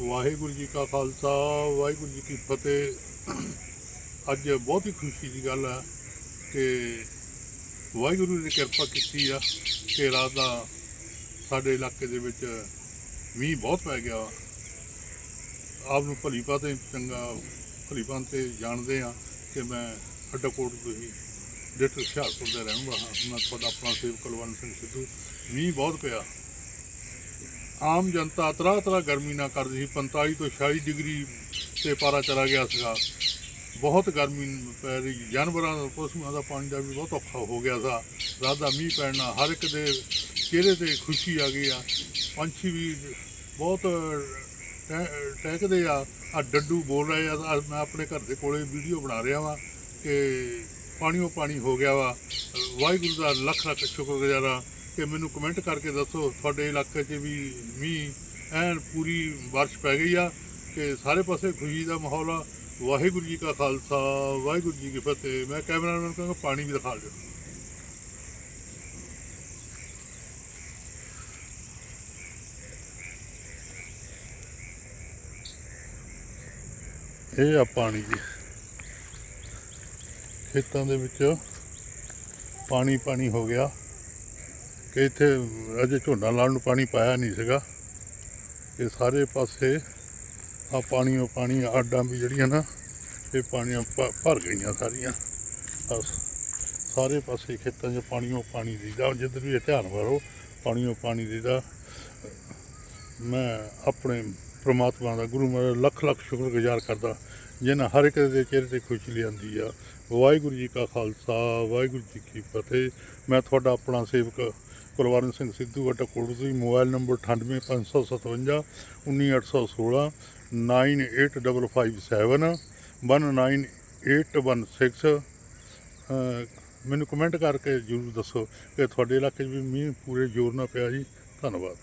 ਵਾਹਿਗੁਰੂ ਜੀ ਕਾ ਖਾਲਸਾ, ਵਾਹਿਗੁਰੂ ਜੀ ਕੀ ਫਤਿਹ। ਅੱਜ ਬਹੁਤ ਹੀ ਖੁਸ਼ੀ ਦੀ ਗੱਲ ਹੈ ਕਿ ਵਾਹਿਗੁਰੂ ਨੇ ਕਿਰਪਾ ਕੀਤੀ ਆ ਕਿ ਰਾਤ ਦਾ ਸਾਡੇ ਇਲਾਕੇ ਦੇ ਵਿੱਚ ਮੀਂਹ ਬਹੁਤ ਪੈ ਗਿਆ। ਆਪ ਨੂੰ ਭਲੀ ਭਾਂਤੇ ਚੰਗਾ, ਭਲੀ ਭਾਂਤੇ ਜਾਣਦੇ ਆ ਕਿ ਮੈਂ ਅੱਡਾਕੋਟ ਤੋਂ ਹੀ ਡਿਸਟ੍ਰਿਕਟ ਹੁਸ਼ਿਆਰਪੁਰ ਦਾ ਰਹਿਣ ਵਾਲਾ ਹਾਂ। ਮੈਂ ਤੁਹਾਡਾ ਆਪਣਾ ਸੇਵਕ ਕੁਲਵੰਤ ਸਿੰਘ ਸਿੱਧੂ। ਮੀਂਹ ਬਹੁਤ ਪਿਆ। ਆਮ ਜਨਤਾ ਤਰ੍ਹਾਂ ਤਰ੍ਹਾਂ ਗਰਮੀ ਨਾ ਕਰਦੀ ਸੀ 45 ਤੋਂ 46 ਡਿਗਰੀ ਤੇ ਪਾਰਾ ਚਲਾ ਗਿਆ ਸੀਗਾ। ਬਹੁਤ ਗਰਮੀ ਪੈ ਰਹੀ ਜਾਨਵਰਾਂ ਦਾ ਪਸ਼ੂਆਂ ਦਾ ਪਾਣੀ ਦਾ ਵੀ ਬਹੁਤ ਔਖਾ ਹੋ ਗਿਆ ਸੀ। ਰਾਤ ਦਾ ਮੀਂਹ ਪੈਣ ਨਾਲ ਹਰ ਇੱਕ ਦੇ ਚਿਹਰੇ ਤੇ ਖੁਸ਼ੀ ਆ ਗਈ ਆ। ਪੰਛੀ ਵੀ ਬਹੁਤ ਟਹਿ- ਟਹਿਕਦੇ ਆ। ਆ ਡੱਡੂ ਬੋਲ ਰਹੇ ਆ। ਮੈਂ ਆਪਣੇ ਘਰ ਦੇ ਕੋਲੇ ਵੀਡੀਓ ਬਣਾ ਰਿਹਾ ਵਾਂ ਕਿ ਪਾਣੀਓ ਪਾਣੀ ਹੋ ਗਿਆ ਵਾ। ਵਾਹਿਗੁਰੂ ਦਾ ਲੱਖ ਲੱਖ ਸ਼ੁਕਰਗੁਜ਼ਾਰ ਆ ਕਿ ਮੈਨੂੰ ਕਮੈਂਟ ਕਰਕੇ ਦੱਸੋ, ਤੁਹਾਡੇ ਇਲਾਕੇ 'ਚ ਵੀ ਮੀਂਹ ਐਨ ਪੂਰੀ ਬਾਰਿਸ਼ ਪੈ ਗਈ ਆ ਕਿ ਸਾਰੇ ਪਾਸੇ ਖੁਸ਼ੀ ਦਾ ਮਾਹੌਲ ਆ। ਵਾਹਿਗੁਰੂ ਜੀ ਕਾ ਖਾਲਸਾ, ਵਾਹਿਗੁਰੂ ਜੀ ਕੀ ਫਤਿਹ। ਮੈਂ ਕੈਮਰਾਮੈਨ ਕਹਾਂਗਾ, ਪਾਣੀ ਵੀ ਦਿਖਾ ਦਿਓ। ਇਹ ਆ ਪਾਣੀ ਜੀ। ਖੇਤਾਂ ਦੇ ਵਿੱਚ ਪਾਣੀ ਪਾਣੀ ਹੋ ਗਿਆ। ਕਿ ਇੱਥੇ ਅਜੇ ਝੋਨਾ ਲਾਉਣ ਨੂੰ ਪਾਣੀ ਪਾਇਆ ਨਹੀਂ ਸੀਗਾ। ਇਹ ਸਾਰੇ ਪਾਸੇ ਆ ਪਾਣੀ ਉਹ ਪਾਣੀ ਆਡਾਂ ਵੀ ਜਿਹੜੀਆਂ ਨਾ, ਇਹ ਪਾਣੀਆਂ ਭਰ ਗਈਆਂ ਸਾਰੀਆਂ। ਬਸ ਸਾਰੇ ਪਾਸੇ ਖੇਤਾਂ 'ਚ ਪਾਣੀ ਉਹ ਪਾਣੀ ਦੀਦਾ ਜਿੱਧਰ ਵੀ ਇਹ ਧਿਆਨ ਮਾਰੋ ਪਾਣੀ ਉਹ ਪਾਣੀ ਦੀਦਾ ਮੈਂ ਆਪਣੇ ਪ੍ਰਮਾਤਮਾ ਦਾ, ਗੁਰੂ ਮਹਾਰਾਜ ਲੱਖ ਲੱਖ ਸ਼ੁਕਰਗੁਜ਼ਾਰ ਕਰਦਾ, ਜਿਨ੍ਹਾਂ ਹਰ ਇੱਕ ਦੇ ਚਿਹਰੇ ਤੇ ਖੁਸ਼ੀ ਲਿਆਂਦੀ ਆ। ਵਾਹਿਗੁਰੂ ਜੀ ਕਾ ਖਾਲਸਾ, ਵਾਹਿਗੁਰੂ ਜੀ ਕੀ ਫਤਿਹ। ਮੈਂ ਤੁਹਾਡਾ ਆਪਣਾ ਸੇਵਕ ਕੁਲਵਰਨ ਸਿੰਘ ਸਿੱਧੂ ਅਟਾ ਕੋਟਸੀ ਮੋਬਾਈਲ ਨੰਬਰ 98557 19816 98557 19816 ਅਹ ਮੈਨੂੰ ਕਮੈਂਟ ਕਰਕੇ ਜਰੂਰ ਦੱਸੋ ਕਿ ਤੁਹਾਡੇ ਇਲਾਕੇ 'ਚ ਵੀ ਮੀਂਹ ਪੂਰੇ ਜ਼ੋਰ ਨਾਲ ਪਿਆ ਜੀ ਧੰਨਵਾਦ।